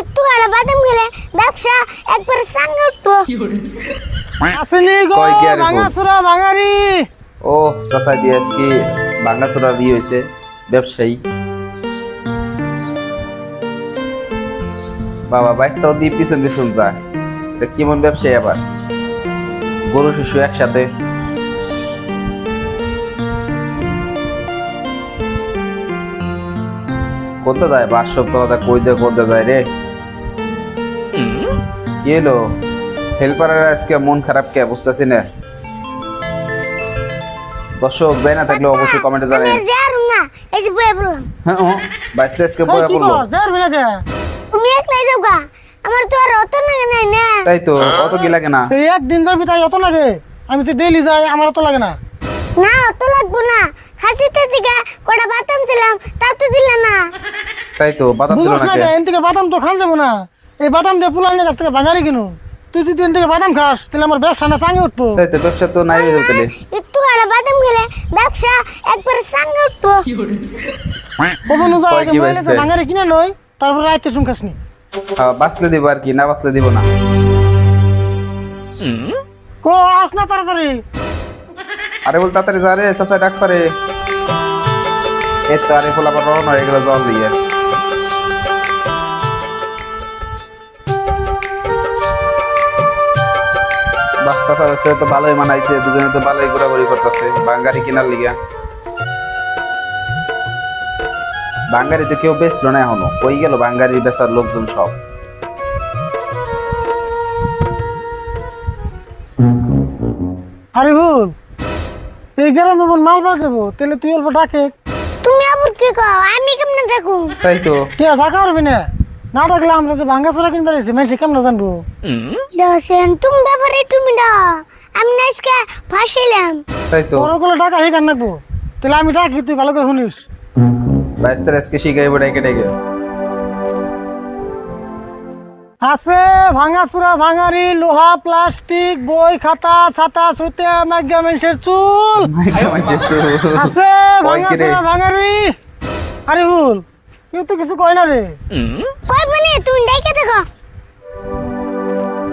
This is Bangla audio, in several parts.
একটু আড়া বাদাম খেলে ব্যবসা একবার সাঙ্গে উঠবো। আসেনি গো কয় কি আরে বল? ভাঙাচুরা ভাঙারি। ও চাচা দিয়ে আজকে ভাঙ্গাচোরা দিয়ে হয়েছে ব্যবসায়ী। বাবা বাইশটাও দিয়ে পিছন পিছন যায়। এটা কেমন ব্যবসায়ী আবার? গরু শিশু একসাথে। কোথায় যায় বাসব তলাতে কই দিয়ে কোথায় যায় রে। কি এলো হেল্পারের আজকে মন খারাপ কে বুঝতেছি না। দর্শক যায় না থাকলে অবশ্যই কমেন্টে আমি জানাবেন আর যারুম না এই যে বয়ে পড়লাম। হ্যাঁ ও বাইশটা আজকে তুমি একলাই যাও গা আমার তো আর অত না না। তাই তো অত কি লাগে না? সেই একদিন যাবি তাই অত লাগে? আমি তো ডেইলি যাই আমার অত লাগে না। না অত লাগবো না। খাতিতে থেকে কটা বাদাম ছিলাম তাও তো দিলে না। তাই তো বাদাম বুঝছ না থেকে বাদাম তো খান যাব না। এই বাদাম দিয়ে পুলানের কাছ থেকে কিনু। তুই যদি এন থেকে বাদাম খাস তাহলে আমার ব্যবসা না চাঙ্গে উঠবো। তাই তো ব্যবসা তো নাই হয়ে যাবে একটু আড়া বাদাম খেলে ব্যবসা একবার সাঙ্গে উঠবো। কখন যা কয় আগে বাজছে? ভাঙারি কিনে লই তারপরে রাইতে শুন খাসনি। হ্যাঁ বাঁচলে দিব আর কি না বাঁচলে দিব না। কো আস না তাড়াতাড়ি। আরে বল তাড়াতাড়ি যা রে, চাচা ডাক পারে। এই তো আরে ফোলা পর রওনা হয়ে জল দিয়ে। তো ভালোই মানাইছে, দুজনে তো ভালোই ঘোরাঘুরি করতেছে, বাঙ্গারি কেনার লিগা। বাঙ্গারি তো কেউ বেচলো না এখনও, কই গেল বাঙ্গারি বেচার লোকজন সব? আরে ভুল এই গ্রামে মন মাল পাকাবো তাহলে তুই অল্প ডাকে। তুমি আবার কি কও? আমি কেমনে দেখো তাই তো। কে ঢাকা পারবি না? না ডাকলে আমরা যে ভাঙ্গা চোরা কিনতে পারিছি মেসে কেমন জানব? দশেন তুমি ব্যাপারে তুমি দাও। আমি না আজকে ফাঁসিলাম। তাই তো। তোর ওগুলো টাকা হেকান রাখব তাহলে আমি ডাকি তুই ভালো করে শুনিস। বাইশ তারিখ আজকে শিখাইবো ডেকে ডেকে। আছে ভাঙাচুরা ভাঙারি লোহা প্লাস্টিক বই খাতা ছাতা সুতে মানুষের চুল। আছে? ভাঙাচুরা ভাঙারি। আরে হুল কেউ তো কিছু কয় না রে। কই মানে তুমি দেখে দেখো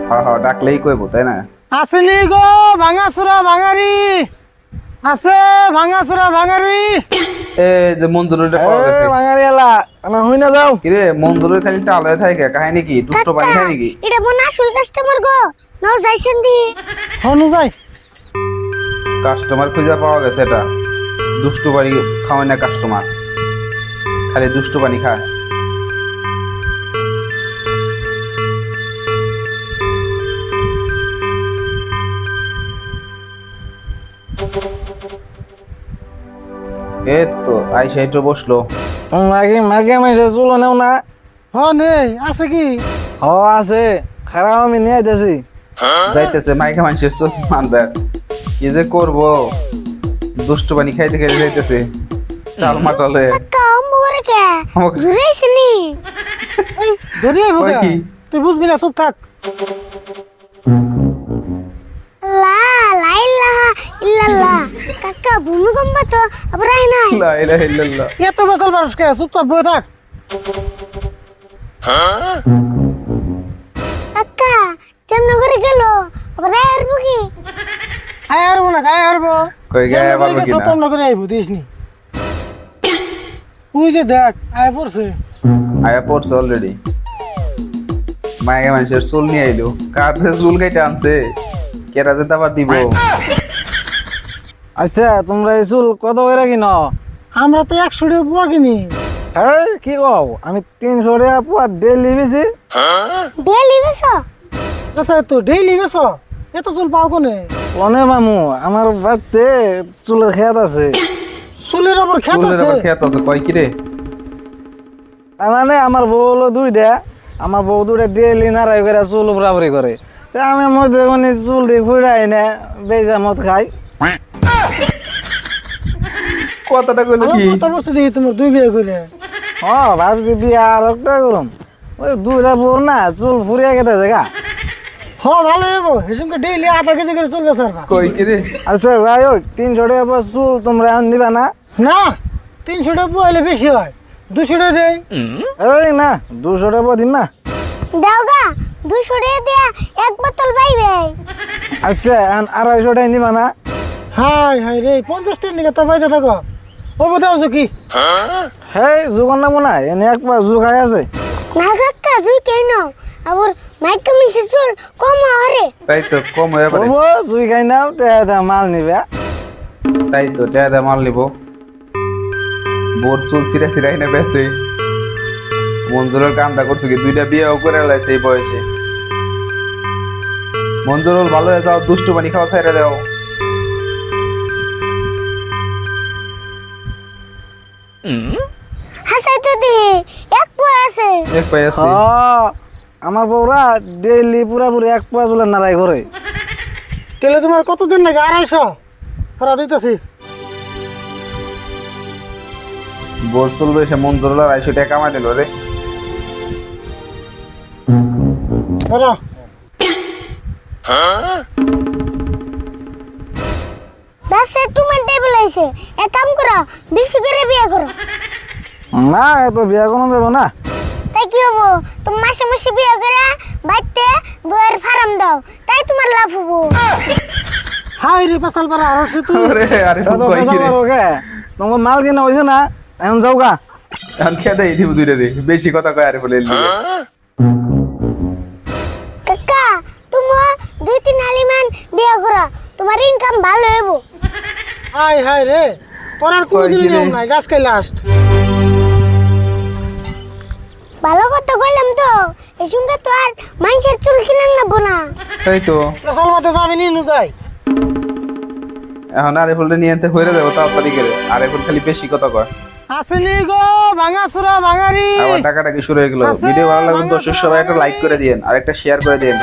হ্যাঁ হ্যাঁ ডাকলেই কইবো তাই না? আসেনি গো ভাঙাচুরা ভাঙারি। আছে ভাঙাচুরা ভাঙারি। এ যে মঞ্জুরিটা পাওয়া গেছে। ভাঙারি এলা না হই না যাও। কিরে মঞ্জুরের খালি থাকে কাহিনী কি? দুষ্ট পানি খায় নাকি এটা মনে আসল কাস্টমার গো। নাও যাইছেন দি। হনু যাই। কাস্টমার খুঁজে পাওয়া গেছে এটা। দুষ্টু বাড়ি খাওয়ায় না কাস্টমার খালি দুষ্টু পানি খায়। এই তো আইসা একটু বসল। মাগে মাগে মাইছে চুলো নেও না। হ নেই আছে কি? হ আছে। খারাপ আমি নিয়ে আইতেছি। যাইতেছে মাইকা মানুষের চোখ মানবে কি যে করব? দুষ্টু পানি খাইতে খাইতে যাইতেছে। চাল মাটালে। কাম কে? ঘুরেছিনি তুই বুঝবি না চুপ থাক। লা লা ইল্লাল্লাহ। কাকা ভূমিকম্প তো? আবার আই নাই লা ইলাহা ইল্লাল্লাহ। এত বেসাল মানুষ কে? চুপচাপ বয়ে থাক। কাকা কেমন করে গেল? আবার আই আসব কি? আয় হারবো না গায়ে হারবো। কই গায়ে হারবো গেছো কিনা? তেমন করে আইবো দিস তুই যে দেখ আয় পড়ছে। আয়া পড়ছে অলরেডি মাইকা মানুষের চুল নিয়ে আইলো। কার যে চুল কেটে আনছে। কেরা যে আবার দিব আচ্ছা তোমরা এই চুল কত করে কিনো? আমরা তো একশো টাকা পুয়া কিনি। এই কি কও? আমি তিনশো টাকা পুয়া ডেলি বেশি ডেলি বেসো আচ্ছা তো ডেইলি বেছো এত চুল পাও কোনে? অনে মামু আমার বাড়িতে চুলের খেত আছে। চুলের ওপর খেত চুলের আবার আছে? খেত আছে কয় কি রে তার মানে আমার বউ হলো দুইটা আমার বউ দুইটা ডেলি নাড়াই করে চুল বরাবরি করে। তা আমি মধ্যে মানে চুল দিয়ে ঘুরাই না বেজা মত খাই। কথাটা কইলো কি? কথা বলছে দেখি তোমার দুই বিয়ে করে। হ ভাবছি বিয়া আর একটা করুম। ওই দুইটা বোর না চুল ফুরিয়ে গেছে জায়গা হ ভালো হইব। হিসুমকে ডেইলি আধা কেজি করে চুল বেচার কই কি রে? আচ্ছা যাই হোক তিনশো টাকা পর চুল তোমরা এখন দিবা না? না তিনশো টাকা পুয়া বেশি হয়। দুশো টাকা দেই। এই না দুশো টাকা দিন না। দেওগা দুশো টাকা দিয়া এক বোতল পাইবে। আচ্ছা আড়াইশো টাকা নিবা না? হাই হাই রে পঞ্চাশ টাকা নিকে তো পয়সা থাকো। ও কোথাও আছো কি? হেই যুগন নামো না এনে এক পা যুগ খাই আছে। না কাকা জুই কেন আবার মাইকা মিশে চুল কম হরে তাই তো কম হয়ে পারে। বলব জুই খাই নাও টাকা মাল নিবে। তাই তো টেয়া মাল নিব। বোর চুল সিরা সিরা এনে বেছে মঞ্জুরের কামটা করছে কি দুইটা বিয়েও করে লাইছে এই বয়সে। মঞ্জুরুল ভালো হয়ে যাও দুষ্টু পানি খাওয়া ছাইরা দাও। হাসাই তো দি এক পো আছে। এক পাই আছে। হ্যাঁ, আমার বউরা ডেইলি পুরাপুরি এক পা চুলের নাড়াই করে। তাহলে তোমার কতদিন নাকি? আড়াইশো? তারা দিতেছি। বোর চুল বেশে মঞ্জুরুল আর আড়াইশো টাকা কামাই নিল রে। ধরো। ব্যবসায় টুমেন টেবিল আইছে এক কাম করো বেশি করে বিয়ে করো। না এত বিয়া কোনো দেবো না। তাই কি হব? তুমি মাসে মাসে বিয়ে করে বাড়িতে বইয়ের ফার্ম দাও তাই তোমার লাভ হব। হাই রে পাশাল পাড়া আরও সে তুই আরে আরে এত কই কি রে? পারো কে তোমার মাল কিনা হয়েছে না এখন যাও গা। এখন খেয়ে দেয় দিব দুইটা রে। বেশি কথা কয় আরে বলে। কাকা তুমি দুই তিন হালিমান বিয়ে করো। তোমার ইনকাম ভালো হইব। হাই হাই রে তোর আর নিয়ম নাই গাছ খাই লাস্ট ভালো কথা কইলাম তো এই সঙ্গে তো আর মানুষের চুল কিনে নেব না তাই তো। পেশাল মাতে যাবি নি নু যাই। এখন আরে ফুলটা নিয়ে আনতে হয়ে যাব তাড়াতাড়ি করে। আরে ফুল খালি বেশি কথা কয়। আসেনি গো ভাঙা সুরা ভাঙারি আবার টাকাটা কি শুরু হয়ে গেল? ভিডিও ভালো লাগলে দর্শক সবাই একটা লাইক করে দিন আর একটা শেয়ার করে দিন